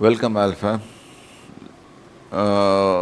Welcome Alpha. Uh,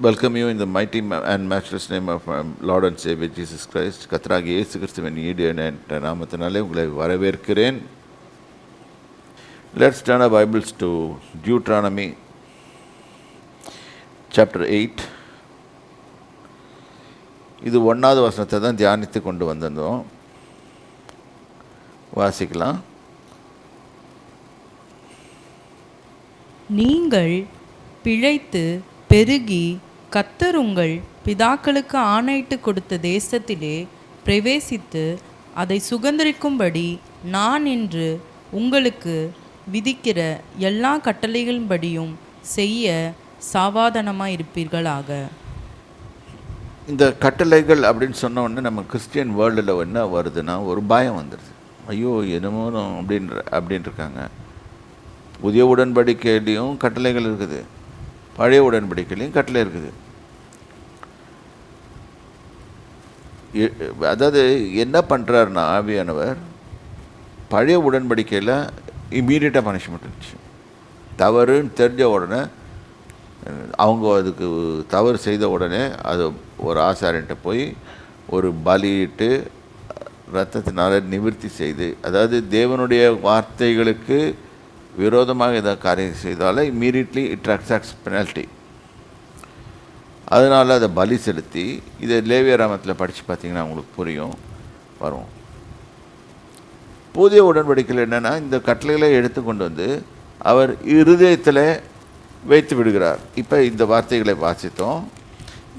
welcome you in mighty and masters name of of our Lord and Savior Jesus Christ. கத்ராகி இயேசு கிறிஸ்துவின் ஈடு என்ற நாமத்தினாலே உங்களை வரவேற்கிறேன் let's turn our Bibles to Deuteronomy chapter eight இது ஒன்றாவது வசனத்தை தான் தியானித்து கொண்டு வந்திருந்தோம் வாசிக்கலாம் நீங்கள் பிழைத்து பெருகி கத்தர் உங்கள் பிதாக்களுக்கு ஆணையிட்டு கொடுத்த தேசத்திலே பிரவேசித்து அதை சுதந்திரிக்கும்படி நான் இன்று உங்களுக்கு விதிக்கிற எல்லா கட்டளைகளின்படியும் செய்ய சாவாதனமாக இருப்பீர்களாக இந்த கட்டளைகள் அப்படின்னு சொன்ன உடனே நம்ம கிறிஸ்டியன் வேர்ல்டில் என்ன வருதுன்னா ஒரு பயம் வந்துடுது ஐயோ என்னமோ அப்படின்ற அப்படின்னு இருக்காங்க. புதிய உடன்படிக்கையிலையும் கட்டளைகள் இருக்குது. பழைய உடன்படிக்கையிலையும் கட்டளை இருக்குது. அதாவது என்ன பண்ணுறாருன்னா ஆவியானவர் பழைய உடன்படிக்கையில் இம்மீடியட்டாக பனிஷ்மெண்ட் இருந்துச்சு. தவறுன்னு தெரிஞ்ச உடனே அவங்க அதுக்கு தவறு செய்த உடனே அது ஒரு ஆசாரின்ட்ட போய் ஒரு பலியிட்டு ரத்தத்தினால நிவர்த்தி செய்து அதாவது தேவனுடைய வார்த்தைகளுக்கு விரோதமாக ஏதாவது காரியம் செய்தாலே இம்மீடியட்லி இட் அட்ராக்ட்ஸ் பெனால்ட்டி அதனால் அதை பலி செலுத்தி இதை லேவியராமத்தில் படித்து பார்த்தீங்கன்னா உங்களுக்கு புரியும் வரும். புதிய உடன்படிக்கையில் என்னென்னா இந்த கட்டளைகளை எடுத்து கொண்டு வந்து அவர் இருதயத்தில் வைத்து விடுகிறார். இப்போ இந்த வார்த்தைகளை வாசித்தோம்.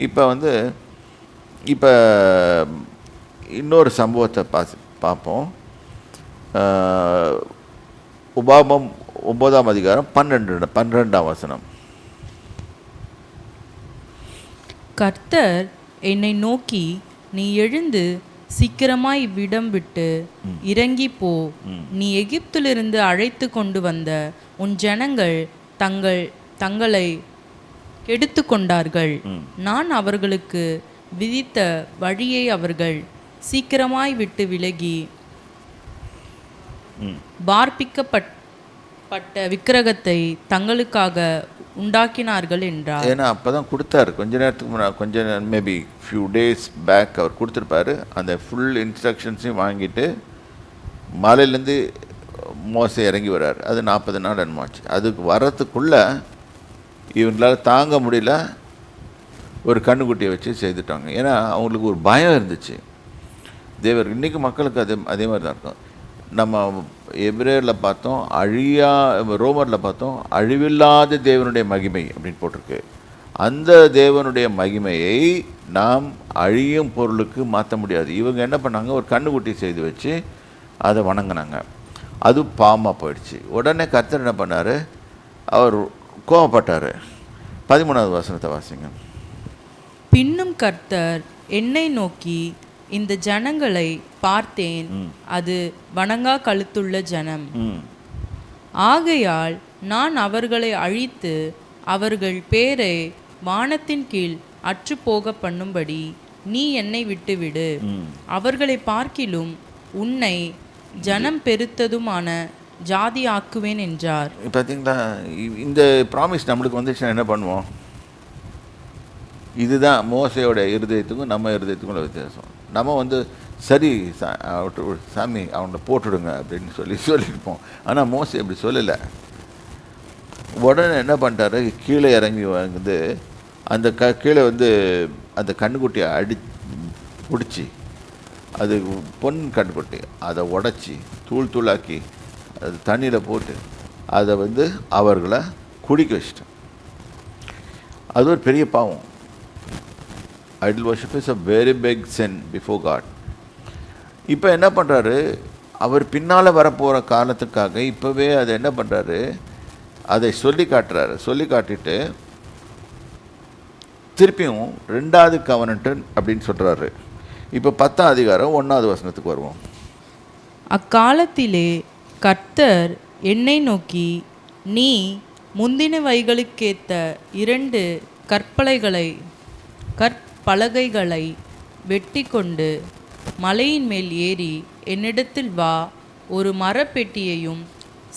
இப்போ வந்து இப்போ இன்னொரு சம்பவத்தை பாசி பார்ப்போம். உபாபம் ஒன்பதாம் அதிகாரம் பன்னெண்டு பன்னிரெண்டாம் வசனம். கர்த்தர் என்னை நோக்கி நீ எழுந்து சீக்கிரமாய் இவ்விடம் விட்டு இறங்கி போ. நீ எகிப்திலிருந்து அழைத்து கொண்டு வந்த உன் ஜனங்கள் தங்கள் தங்களை கெடுத்து கொண்டார்கள் நான் அவர்களுக்கு விதித்த வழியை அவர்கள் சீக்கிரமாய் விட்டு விலகி பார்ப்பிக்கப்பட்ட பட்ட விக்கிரகத்தை தங்களுக்காக உண்டாக்கினார்கள் என்றார். ஏன்னா அப்போ தான் கொடுத்தாரு. கொஞ்ச நேரத்துக்கு முன்னாடி கொஞ்ச மேபி ஃபியூ டேஸ் பேக் அவர் கொடுத்துருப்பாரு. அந்த ஃபுல் இன்ஸ்ட்ரக்ஷன்ஸையும் வாங்கிட்டு மலையிலேருந்து மோசை இறங்கி வர்றார். அது நாற்பது நாள் என்னமாச்சு அதுக்கு வர்றதுக்குள்ளே இவங்களால தாங்க முடியல. ஒரு கண்ணுக்குட்டியை வச்சு செய்துட்டாங்க. ஏன்னா அவங்களுக்கு ஒரு பயம் இருந்துச்சு. தேவர் இன்றைக்கி மக்களுக்கு அதே அதே மாதிரி தான் இருக்கும். நம்ம எபிரேயரில் பார்த்தோம் அழியா ரோமரில் பார்த்தோம் அழிவில்லாத தேவனுடைய மகிமை அப்படின்னு போட்டிருக்கு. அந்த தேவனுடைய மகிமையை நாம் அழியும் பொருளுக்கு மாற்ற முடியாது. இவங்க என்ன பண்ணாங்க? ஒரு கண்ணுக்குட்டி செய்து வச்சு அதை வணங்கினாங்க. அது பாமா போயிடுச்சு. உடனே கத்தர் என்ன பண்ணார்? அவர் கோவப்பட்டார் பதிமூணாவது வசனத்தை வாசிங்க. பின்னும் கர்த்தர் என்னை நோக்கி இந்த ஜனங்களை பார்த்தேன். அது வணங்கா கழுத்துள்ள ஜனம். ஆகையால் நான் அவர்களை அழித்து அவர்கள் பேரை வானத்தின் கீழ் அற்றுப்போக பண்ணும்படி நீ என்னை விட்டுவிடு. அவர்களை பார்க்கிலும் உன்னை ஜனம் பெருத்ததுமான ஜாதி ஆக்குவேன் என்றார் பார்த்தீங்களா இந்த ப்ராமிஸ் நம்மளுக்கு வந்துச்சுன்னா என்ன பண்ணுவோம்? இதுதான் மோசையோட இருதயத்துக்கும் நம்ம இருதயத்துக்கும் உள்ள வித்தியாசம். நம்ம வந்து சரி சா- சாமி அவனை போட்டுடுங்க அப்படின்னு சொல்லி சொல்லியிருப்போம். ஆனால் மோசி அப்படி சொல்லலை. உடனே என்ன பண்ணிட்டாரு? கீழே இறங்கி வந்து அந்த க கீழே வந்து அந்த கண்ணுக்குட்டியை அடி பிடிச்சி அது பொன் கண்ணுக்குட்டி அதை உடச்சி தூள் தூளாக்கி அது தண்ணியில் போட்டு அதை வந்து அவர்களை குடிக்க வச்சிட்டேன். அது ஒரு பெரிய பாவம். Idol worship is a very big sin before God இப்போ என்ன பண்ணுறாரு அவர் பின்னால் வரப்போகிற காலத்துக்காக இப்போவே அதை என்ன பண்ணுறாரு அதை சொல்லி காட்டுறாரு. சொல்லி காட்டிட்டு திருப்பியும் ரெண்டாவது கவனன்ட்டு அப்படின்னு சொல்கிறாரு இப்போ பத்தாம் அதிகாரம் ஒன்றாவது வசனத்துக்கு வருவோம். அக்காலத்திலே கர்த்தர் என்னை நோக்கி நீ முந்தின வைகளுக்கேற்ற இரண்டு கற்பலைகளை கற்பலகைகளை வெட்டி கொண்டு மலையின் மேல் ஏறி என்னிடத்தில் வா ஒரு மரப்பெட்டியையும்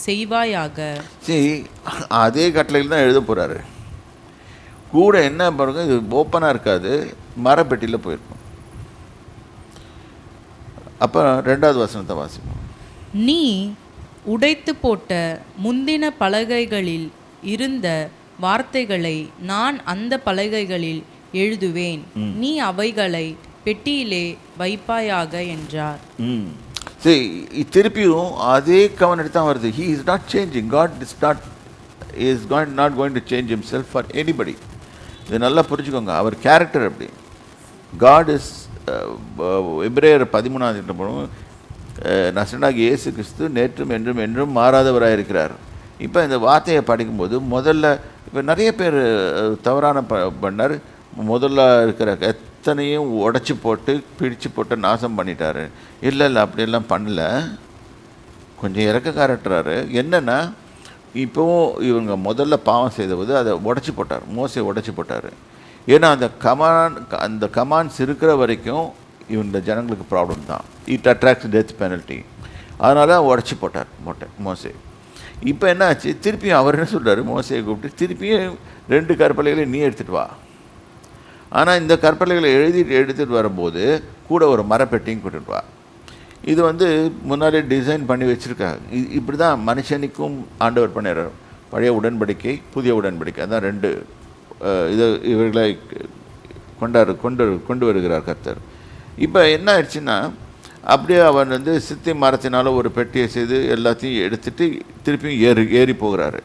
செய்வாயாக. சரி அதே கட்டளையில் தான் எழுத போகிறாரு கூட என்ன பாருங்க இது ஓப்பனாக இருக்காது மரப்பெட்டியில் போயிருக்கும். அப்போ ரெண்டாவது வசனத்தை வாசிப்போம். நீ உடைத்து போட்ட முந்தின பலகைகளில் இருந்த வார்த்தைகளை நான் அந்த பலகைகளில் எழுதுவேன். நீ அவைகளை பெட்டியிலே வைப்பாயாக என்றார். ம். சரி திருப்பியும் அதே கவனம் தான் வருது. He is not changing God is not is God not going to change himself self for anybody இது நல்லா புரிஞ்சுக்கோங்க. அவர் கேரக்டர் அப்படி. காட் இஸ் எப்ரேயர் பதிமூணாவது போனோம் நசனாகி இயேசு கிறிஸ்து நேற்றும் என்றும் என்றும் மாறாதவராக இருக்கிறார். இப்போ இந்த வார்த்தையை படிக்கும்போது முதல்ல இப்போ நிறைய பேர் தவறான ப பண்ணார். முதல்ல இருக்கிற எத்தனையும் உடச்சி போட்டு பிடிச்சு போட்டு நாசம் பண்ணிட்டாரு. இல்லை இல்லை அப்படியெல்லாம் பண்ணல. கொஞ்சம் இறக்கக்காரட்டுறாரு என்னென்னா இப்போவும் இவங்க முதல்ல பாவம் செய்தபோது அதை உடச்சி போட்டார். மோசை உடச்சி போட்டார். ஏன்னா அந்த கமான் அந்த கமான்ஸ் இருக்கிற வரைக்கும் இவங்க ஜனங்களுக்கு ப்ராப்ளம் தான். இட் அட்ராக்ட்ஸ் டெத் பெனல்ட்டி அதனால் உடச்சி போட்டார் மொட்டை மோசை. இப்போ என்ன ஆச்சு திருப்பியும் அவர் என்ன சொல்கிறார் மோசையை கூப்பிட்டு திருப்பியும் ரெண்டு கற்பலைகளை நீ எடுத்துகிட்டு வா. ஆனால் இந்த கற்பலைகளை எழுதிட்டு எடுத்துகிட்டு வரும்போது கூட ஒரு மரப்பெட்டியும் கூட்டிட்டு வா. இது வந்து முன்னாடி டிசைன் பண்ணி வச்சுருக்காங்க. இது இப்படி தான் மனுஷனுக்கும் ஆண்டவர் பண்ணிடுறார். பழைய உடன்படிக்கை புதிய உடன்படிக்கை. அதான் ரெண்டு இது இவர்களை கொண்டாடு கொண்டு கொண்டு வருகிறார் கர்த்தர். இப்போ என்ன ஆயிடுச்சுன்னா அப்படியே அவன் வந்து சித்தி மரத்தினால ஒரு பெட்டியை செய்து எல்லாத்தையும் எடுத்துகிட்டு திருப்பியும் ஏறி ஏறி போகிறாரு.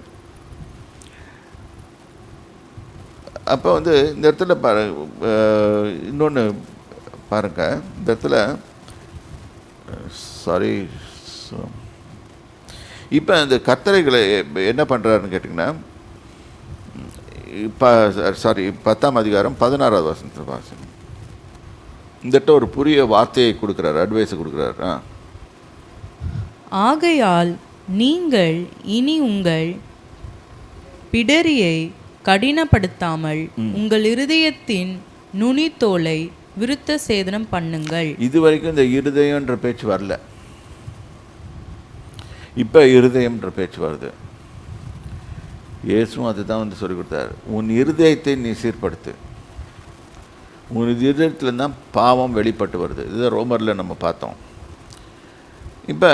அப்போ வந்து இந்த இடத்துல பாரு இன்னொன்று பாருங்க. இந்த இடத்துல சாரி இப்போ இந்த கத்தரைகளை என்ன பண்ணுறாருன்னு கேட்டிங்கன்னா இப்போ சாரி பத்தாம் அதிகாரம் பதினாறாவது வசனத்தில் வாசம் இந்த ஒரு புரிய வார்த்தையை கொடுக்குறாரு அட்வைஸை கொடுக்குறாரு. ஆ. ஆகையால் நீங்கள் இனி உங்கள் பிடரியை கடினப்படுத்தாமல் உங்கள் இருதயத்தின் நுனித்தோலை விருத்த சேதனம் பண்ணுங்கள். இது வரைக்கும் இந்த இருதயம்ன்ற பேச்சு வரல. இப்போ இருதயம்ன்ற பேச்சு வருது. இயேசுவும் அதுதான் வந்து சொல்லி கொடுத்தாரு. உன் இருதயத்தை நீ சீர்படுத்து. உன் இருதயத்தில் தான் பாவம் வெளிப்பட்டு வருது. இதுதான் ரோமரில் நம்ம பார்த்தோம். இப்போ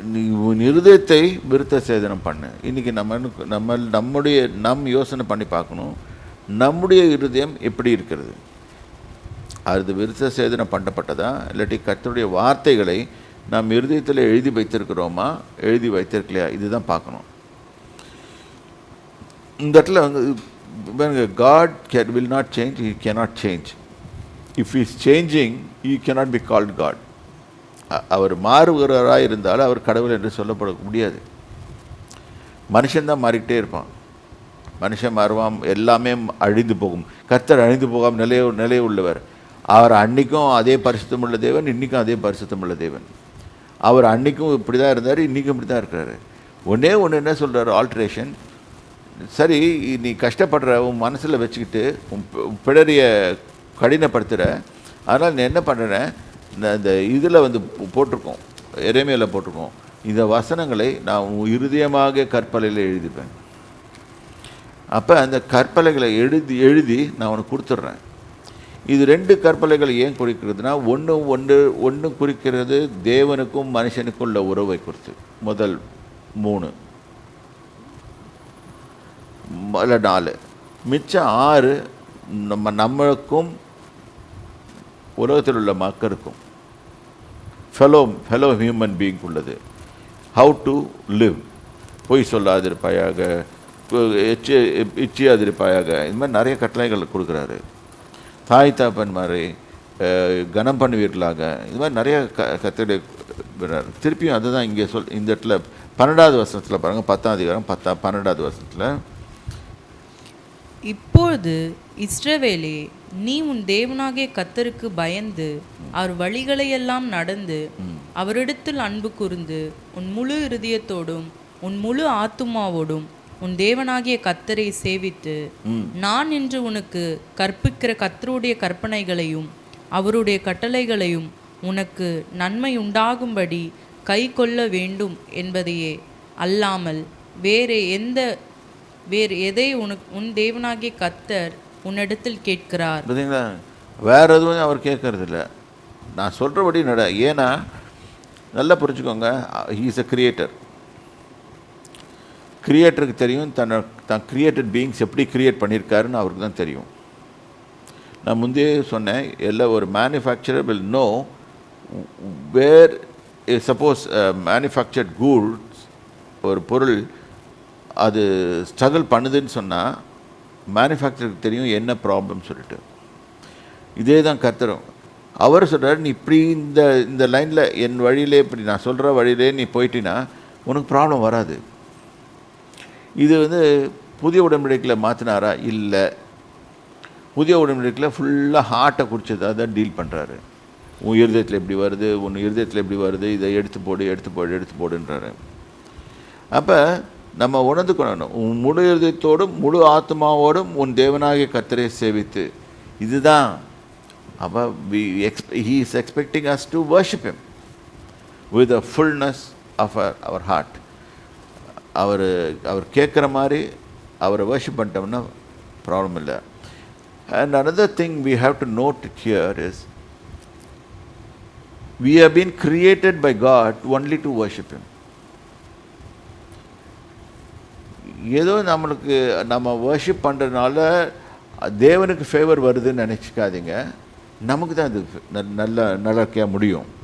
நீ உன் இருதயத்தை விருத்த சேதனம் பண்ணு. இன்றைக்கி நம்ம நம்ம நம்முடைய நம் யோசனை பண்ணி பார்க்கணும். நம்முடைய இருதயம் எப்படி இருக்கிறது? அது விருத்த சேதனம் பண்ணப்பட்டதா? இல்லாட்டி கத்தருடைய வார்த்தைகளை நாம் இருதயத்தில் எழுதி வைத்திருக்கிறோமா? எழுதி வைத்திருக்கலையா? இதுதான் பார்க்கணும். இந்த இடத்துல வந்து God can will not change he cannot change if is changing he cannot be called God அவர் மாறுகிறவராக இருந்தால் அவர் கடவுள் என்று சொல்லப்பட முடியாது. மனுஷன்தான் மாறிக்கிட்டே இருப்பான். மனுஷன் மாறுவான் எல்லாமே அழிந்து போகும். கர்த்தர் அழிந்து போகாமல் நிலைய நிலைய உள்ளவர். அவர் அன்னைக்கும் அதே பரிசுத்தம் உள்ள தேவன் இன்றைக்கும் அதே பரிசுத்தம் உள்ள தேவன். அவர் அன்னைக்கும் இப்படி தான் இருந்தார் இன்றைக்கும் இப்படி தான் இருக்கிறாரு. ஒன்றே ஒன்று என்ன சொல்கிறார் ஆல்ட்ரேஷன் சரி நீ கஷ்டப்படுற உன் மனசில் வச்சுக்கிட்டு உன் பி- கடினப்படுத்துகிற அதனால் நீ என்ன பண்ணுற இந்த இந்த இதில் வந்து போட்டிருக்கோம். இறைமையில் போட்டிருக்கோம். இந்த வசனங்களை நான் இருதயமாக கற்பலையில் எழுதிப்பேன். அப்போ அந்த கற்பலைகளை எழுதி எழுதி நான் உனக்கு கொடுத்துட்றேன். இது ரெண்டு கற்பலைகள் ஏன் குறிக்கிறதுனா ஒன்று ஒன்று ஒன்று குறிக்கிறது தேவனுக்கும் மனுஷனுக்கும் உள்ள உறவை குறித்து. முதல் மூணு. முதல்ல நாலு. மிச்சம் ஆறு நம்ம நம்மளுக்கும் உலகத்தில் உள்ள மக்களுக்கும். ஃபெலோ ஃபெலோ ஹியூமன் பீயிங் உள்ளது. ஹவு டு லிவ் பொய் சொல்லாதிருப்பாயாக எச்சி இச்சியாதிருப்பாயாக இது மாதிரி நிறைய கட்டளைகள் கொடுக்குறாரு. தாய் தாப்பன் மாதிரி கனம் பண்ணுவீர்களாக. இது மாதிரி நிறைய க கத்தடை திருப்பியும் அதுதான் இங்கே சொல் இந்த இடத்துல பன்னெண்டாவது வருஷத்தில் பாருங்கள் பத்தாம் அதிகாரம் பத்தா பன்னெண்டாவது வருஷத்தில் இப்பொழுது இஸ்ரவேலே நீ உன் தேவனாகிய கத்தருக்கு பயந்து அவர் வழிகளையெல்லாம் நடந்து அவரிடத்தில் அன்பு கூர்ந்து உன் முழு இருதயத்தோடும் உன் முழு ஆத்துமாவோடும் உன் தேவனாகிய கத்தரை சேவித்து நான் இன்று உனக்கு கற்பிக்கிற கத்தருடைய கற்பனைகளையும் அவருடைய கட்டளைகளையும் உனக்கு நன்மை உண்டாகும்படி கை கொள்ள வேண்டும் என்பதையே அல்லாமல் வேறு எந்த வேறு எதை உனக்கு உன் தேவனாகிய கத்தர் உன்னிடத்தில் கேட்கிறார். பார்த்தீங்களா வேற எதுவும் அவர் கேட்கறது இல்லை நான் சொல்கிறபடி நட ஏன்னா நல்லா புரிஞ்சுக்கோங்க ஹீ இஸ் அ கிரியேட்டர் கிரியேட்டருக்கு தெரியும் தன்னை தான் கிரியேட்டட் பீயிங்ஸ் எப்படி கிரியேட் பண்ணியிருக்காருன்னு அவருக்கு தான் தெரியும். நான் முந்தையே சொன்னேன் எல்லா ஒரு manufacturer will know where suppose manufactured goods ஒரு பொருள் அது ஸ்ட்ரகிள் பண்ணுதுன்னு சொன்னால் மேனுஃபேக்சருக்கு தெரியும் என்ன ப்ராப்ளம் சொல்லிட்டு. இதே தான் கத்துறோம் அவர் சொல்கிறார் நீ இப்படி இந்த இந்த லைனில் என் வழியிலே இப்படி நான் சொல்கிற வழியிலே நீ போயிட்டினா உனக்கு ப்ராப்ளம் வராது. இது வந்து புதிய உடன்படிக்கையில் மாற்றினாரா இல்லை. புதிய உடன்படிக்கையில் ஃபுல்லாக ஹார்ட்டை குடிச்சதாக தான் டீல் பண்ணுறாரு உன் இருதயத்தில் எப்படி வருது உன் இருதயத்தில் எப்படி வருது இதை எடுத்து போடு எடுத்து போடு எடுத்து போடுன்றாரு. அப்போ நம்ம உணர்ந்துக்கணும் உன் முழு இதயத்தோடும் முழு ஆத்மாவோடும் உன் தேவனாகிய கத்தரை சேவித்து. இதுதான். அப்போ we X he is expecting us to worship him with a fullness of our heart அவர் அவர் கேட்குற மாதிரி அவரை வர்ஷிப் பண்ணிட்டோம்னா ப்ராப்ளம் இல்லை. And another thing we have to note here is we have been created by God only to worship him ஏதோ நம்மளுக்கு நம்ம worship பண்ணுறதுனால தேவனுக்கு ஃபேவர் வருதுன்னு நினச்சிக்காதீங்க. நமக்கு தான் அது ந- நல்ல நல்ல முடியும்